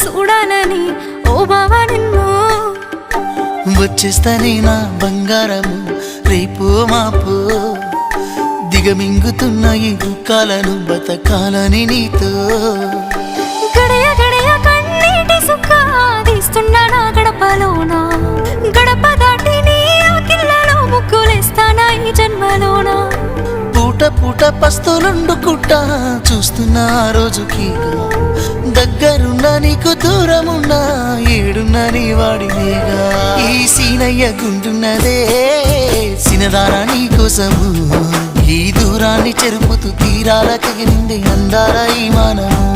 చూడనని ఓ బావ నిన్ను. వచ్చేస్తాని నా బంగారము రేపు మాపు. దిగమింగుతున్న ఈ దుఃఖాలను బతకాలని నీతో. గడయ గడప పూట పూట పస్తులుండుకుంటా చూస్తున్నా రోజుకి దగ్గరున్న నీకు దూరమున్నా ఏడున్న నీ వాడినేగా ఈ సీనయ్య గుండున్నదే సినదారా నీ కోసము. ఈ దూరాన్ని చెరుపుతూ తీరాల తెగినింది అందాల ఈ మానము.